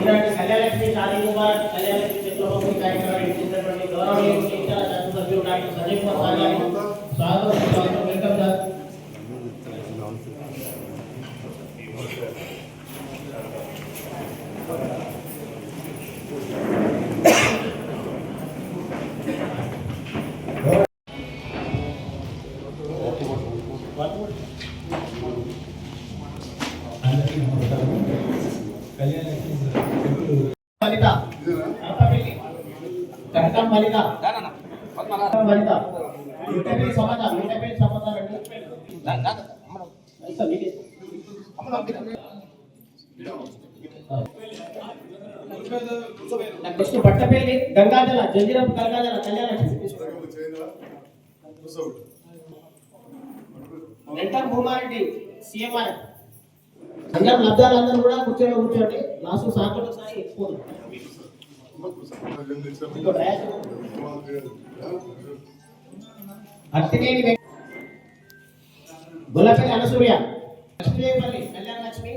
ఇలాంటి కళ్యాణలక్ష్మి షాదీ ముబారక్ కళ్యాణలక్ష్మి చిత్రపతి కార్యక్రమాన్ని ఇచ్చినటువంటి గౌరవనీయ డాక్టర్ సంజయ్ కుమార్ సార్ స్వాగతం వెల్కమ్ సార్ ಸಮಾಜ నెక్స్ట్ బట్టపల్లి గంగాజల జంజీరం గంగాజల కళ్యాణ వెంటనే భూమారెడ్డి సీఎంఆర్ అందరం లబ్ధాలందరూ కూడా కూర్చొని కూర్చోండి లాస్ట్ సాయంత్రం ఒకసారి ఎక్కువ ఇంకో ర్యాక్ అత్తినేని వెంక- అనసూయ లక్ష్మీదేవిపల్లి కళ్యాణ లక్ష్మి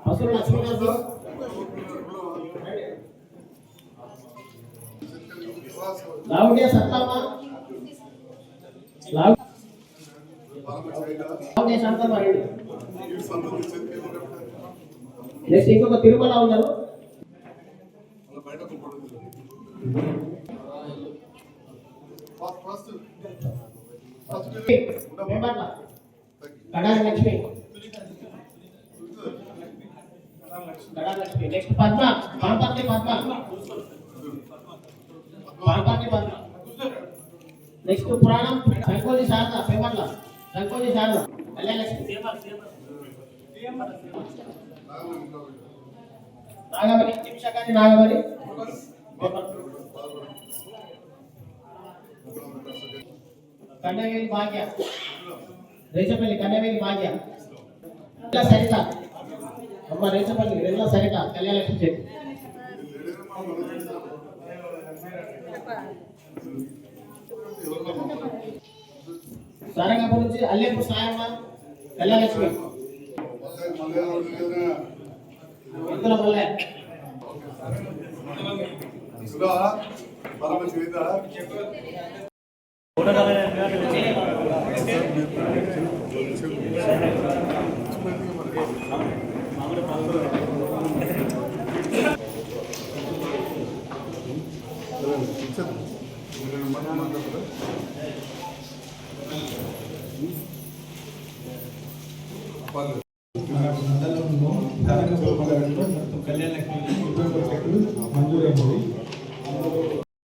పసులు లక్ష్మీ గారు లావుడియ సత్తమ్మ లావు లావుడియ సత్తమ్మ రెడ్డి నెక్స్ట్ ఇంకొక తిరుమల ఉన్నారు కడారి లక్ష్మి. కడారి నెక్స్ట్ పద్మ. మనపర్తి పద్మ. మనపర్తి పద్మ. నెక్స్ట్ పురాణం. సంకోజి శారద పేపర్ల. సంకోజి శారద. కళ్యాణ నాగమణి. నిమిషకాని నాగమణి. కన్నవేలి భాగ్య రేచపల్లి కన్నవేలి భాగ్య సరిత. అమ్మ రేచపల్లి రెల్ల సరిత కళ్యాణలక్ష్మి చెట్టు. సారంగపూర్ నుంచి అల్లెపు సాయమ్మ కళ్యాణలక్ష్మి. ఇందుల మల్లె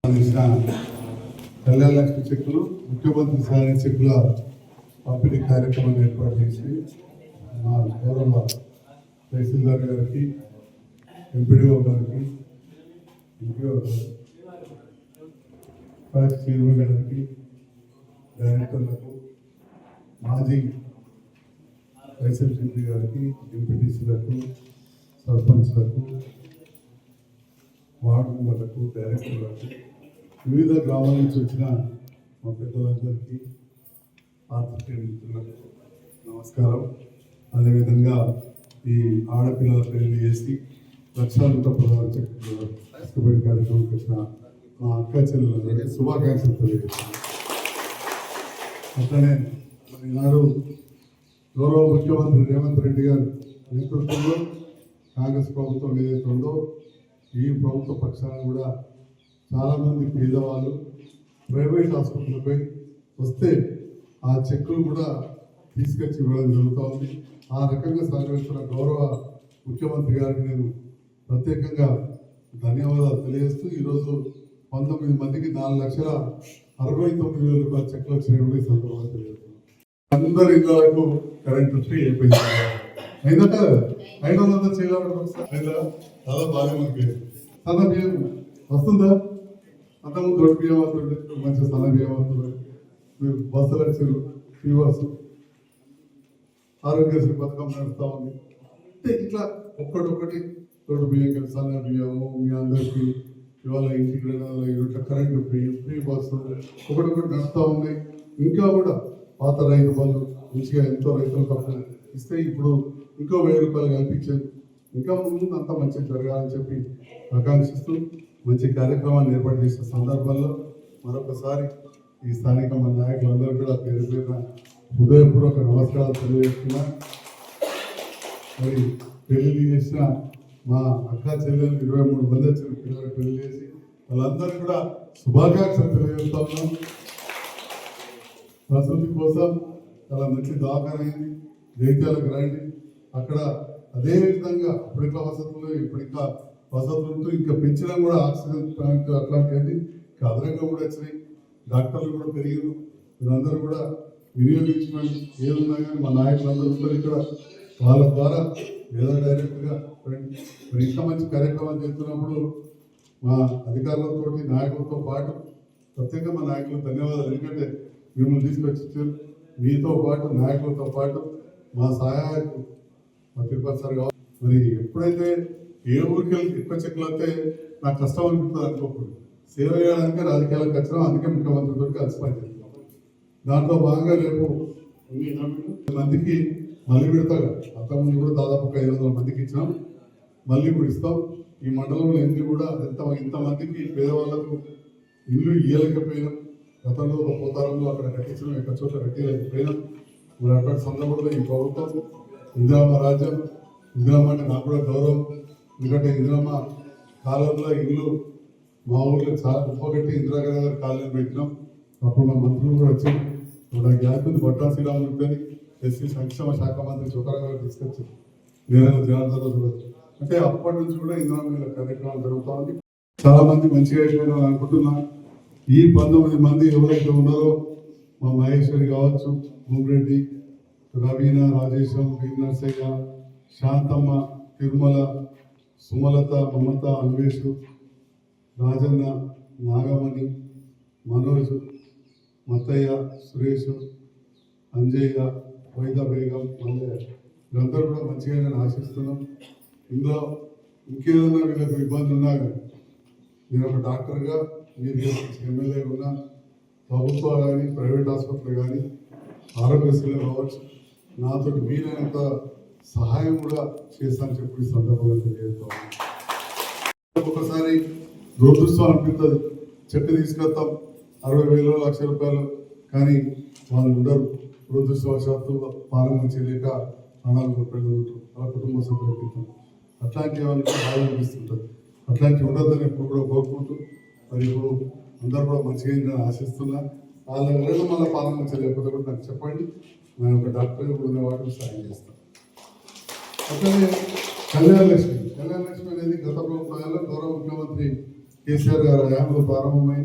అందించిన కళ్యాణ లక్ష్మి చెక్కులు ముఖ్యమంత్రి సహాయ చెక్కుల పంపిణీ కార్యక్రమం ఏర్పాటు చేసి మా గౌరవ తహసీల్దార్ గారికి ఎంపీడీఓ గారికి ఎంపీఓ గారికి గారికి డైరెక్టర్లకు మాజీ వైఎస్ఆర్సీపీ గారికి ఎంపీటీసీలకు సర్పంచ్లకు వార్డు మెంబర్లకు డైరెక్టర్లకు వివిధ గ్రామాల నుంచి వచ్చిన మా పెద్దలందరికీ పాత్రికేయ మిత్రులకు నమస్కారం. అదేవిధంగా ఈ ఆడపిల్లల పెళ్ళి చేసి లక్షల రూపాయల చెక్కులు కార్యక్రమం వచ్చిన మా అక్క చెల్లెలందరికీ శుభాకాంక్షలు తెలియజేస్తాను అట్లనే మరి ఈనాడు గౌరవ ముఖ్యమంత్రి రేవంత్ రెడ్డి గారు నేతృత్వంలో కాంగ్రెస్ ప్రభుత్వం ఏదైతే ఉందో ఈ ప్రభుత్వ పక్షాన కూడా చాలామంది పేదవాళ్ళు ప్రైవేట్ ఆసుపత్రులపై వస్తే ఆ చెక్కులు కూడా తీసుకొచ్చి ఇవ్వడం జరుగుతూ ఉంది. ఆ రకంగా సహకరిస్తున్న గౌరవ ముఖ్యమంత్రి గారికి నేను ప్రత్యేకంగా ధన్యవాదాలు తెలియజేస్తూ ఈరోజు పంతొమ్మిది మందికి నాలుగు లక్షల అరవై తొమ్మిది వేల రూపాయల చెక్కులు వచ్చినాయి సందర్భంగా తెలియజేస్తున్నాను. అందరి ఇళ్ళకు కరెంట్ వచ్చి అయిపోయింది వాళ్ళంతా చేయాలంటే ఒకసారి అయిందా చాలా బాగా మనకి సన్న బియ్యం వస్తుందా? అంతకుముందు దొడ్డు బియ్యం వస్తుండే. మంచి సన్న బియ్యం వస్తుంది. మీరు బస్సులు వచ్చారు. ఫీవర్స్ ఆరోగ్యశ్రీ పథకం నడుస్తూ ఉంది. అంటే ఇట్లా ఒక్కటొక్కటి తోడు బియ్యం సన్న బియ్యము మీ అందరికీ ఇవాళ ఇంటికి వెళ్ళాలి ఇట్లా కరెంటు ఫ్రీ ఫ్రీ బస్సు ఒకటొకటి నడుస్తూ ఉన్నాయి ఇంకా కూడా పాత రైతు బంధు మంచిగా ఎంతో రైతులకు అప్పుడు ఇస్తే ఇప్పుడు ఇంకో వెయ్యి రూపాయలు కల్పించారు. ఇంకా ముందు అంతా మంచిగా జరగాలని చెప్పి ఆకాంక్షిస్తూ మంచి కార్యక్రమాన్ని ఏర్పాటు చేసిన సందర్భంలో మరొకసారి ఈ స్థానిక మన నాయకులందరూ కూడా పేరు పేరున హృదయపూర్వక నమస్కారాలు తెలియజేస్తున్నా. మరి పెళ్ళి చేసిన మా అక్క చెల్లెలు ఇరవై మూడు మంది వచ్చిన పిల్లలకు పెళ్ళి చేసి వాళ్ళందరూ కూడా శుభాకాంక్షలు తెలియజేస్తా ఉన్నాం. ప్రసూతి కోసం చాలా మంచి దవాఖాన అయింది జైత్యాలకు రండి. అక్కడ అదే విధంగా వసతులు ఇప్పటికా వసతులతో వసతులు ఇంకా పెంచడం కూడా ఆక్సిజన్ ప్లాంట్ అట్లాంటివన్నీ ఇంకా అదనంగా కూడా వచ్చినాయి. డాక్టర్లు కూడా పెరిగారు. వీళ్ళందరూ కూడా వినియోగించమని ఏదున్నా కానీ మా నాయకులందరూ ఉంటారు ఇక్కడ వాళ్ళ ద్వారా ఏదో డైరెక్ట్గా మరి ఇంకా మంచి కార్యక్రమాలు చేస్తున్నప్పుడు మా అధికారులతో నాయకులతో పాటు ప్రత్యేకంగా మా నాయకులకు ధన్యవాదాలు. ఎందుకంటే మిమ్మల్ని తీసుకొచ్చి మీతో పాటు నాయకులతో పాటు మా సహాయకు మా తిరుపతి సార్ కావాలి మరి ఎప్పుడైతే ఏ ఊరికి వెళ్ళి ఎక్కువ చెక్కులు వస్తే నాకు కష్టం అనిపిస్తుంది అనుకోకూడదు. సేవ చేయడానికి రాజకీయాలకు వచ్చినాం అందుకే ముఖ్యమంత్రితో కలిసి పనిచేస్తాం దాంట్లో భాగంగా రేపు మందికి మళ్ళీ పెడతాగా అంతకుముందు కూడా దాదాపు ఒక ఐదు వందల మందికి ఇచ్చినాం. మళ్ళీ ఇప్పుడు ఇస్తాం. ఈ మండలంలో ఎన్ని కూడా ఎంత ఇంతమందికి పేదవాళ్ళకు ఇల్లు ఇయ్యలేకపోయినాం. గతంలో ఒక పోతారంలో అక్కడ కట్టించడం ఎక్కడ చోట్ల కట్టియలేకపోయినాం మరి అటువంటి సందర్భంలో ఈ ప్రభుత్వం ఇందిరామ రాజ్యం ఇందిరామ అంటే నాకు కూడా గౌరవం. ఎందుకంటే ఇందిరామ కాలంలో ఇల్లు మా ఊర్లో చాలా గొప్ప కట్టి ఇందిరాగాంధీ గారి కాలనీ పెట్టినాం. అప్పుడు మా మంత్రులు కూడా వచ్చి ఇప్పుడు ఆ గ్యాప్ ఉంది బొట్టా శ్రీరాములు ఎస్సీ సంక్షేమ శాఖ మంత్రి చోకరా గారు తీసుకొచ్చారు నేను జనార్దన్ అంటే అప్పటి నుంచి కూడా ఇందిరా కార్యక్రమాలు జరుగుతూ ఉంది. చాలా మంది మంచిగా అయిపోయిన అనుకుంటున్నా ఈ పంతొమ్మిది మంది ఎవరైతే ఉన్నారో మా మహేశ్వరి కావచ్చు భూమిరెడ్డి రవీన రాజేశం వీరనరసయ్య శాంతమ్మ తిరుమల సుమలత మమత అన్వేష్ రాజన్న నాగమణి మనోజ్ మత్తయ్య సురేష్ అంజయ్య వైద బేగం మల్లయ్య. వీళ్ళందరూ కూడా మంచిగా నేను ఆశిస్తున్నాం. ఇందులో ఇంకేదన్నా వీళ్ళకి ఇబ్బంది ఉన్నా కానీ నేను ఒక డాక్టర్గా మీరు ఎమ్మెల్యే ఉన్న ప్రభుత్వ కానీ ప్రైవేట్ ఆసుపత్రులు కానీ ఆరోగ్యశ్రీలు కావచ్చు నాతో వీలైనంత సహాయం కూడా చేస్తానని చెప్పి ఈ సందర్భంగా తెలియజేస్తాం ఒకసారి దురదృష్టం అనిపిస్తుంది. చెట్టు తీసుకెళ్తాం అరవై వేలు లక్ష రూపాయలు కానీ వాళ్ళు ఉండరు. దురదృష్టవశాత్తు పాలన మంచి లేక ప్రాణాలు కోల్పోయిన వాళ్ళ కుటుంబ సభ్యులకి అట్లాంటి వాళ్ళకి బాధ అనిపిస్తుంటుంది. అట్లాంటి ఉండద్దని ఎప్పుడు కూడా కోరుకుంటూ మరి ఇప్పుడు అందరూ కూడా మంచిగా నేను ఆశిస్తున్నా. వాళ్ళ ఎవరైనా మళ్ళీ పాలన లేకపోతే కూడా నాకు చెప్పండి. నేను ఒక డాక్టర్ ఇప్పుడు ఉన్న వాటికి సాయం చేస్తాను. అట్లనే కళ్యాణ లక్ష్మి. కళ్యాణ లక్ష్మి అనేది గత ప్రభుత్వాల్లో గౌరవ ముఖ్యమంత్రి కేసీఆర్ గారు హయాంలో ప్రారంభమై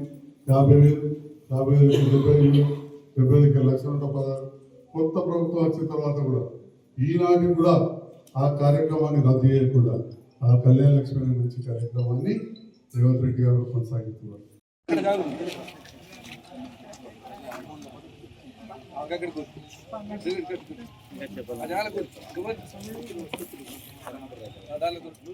యాభై వేలు యాభై వేలు డెబ్బై వేలు డెబ్బై వేలకి లక్షల పదహారు. కొత్త ప్రభుత్వం వచ్చిన తర్వాత కూడా ఈనాటి కూడా ఆ కార్యక్రమాన్ని రద్దు చేయకుండా ఆ కళ్యాణ లక్ష్మి అనే మంచి కార్యక్రమాన్ని రేవంత్ రెడ్డి గారు కొనసాగిస్తున్నారు అదాల గుర్తు అదాల గుర్తు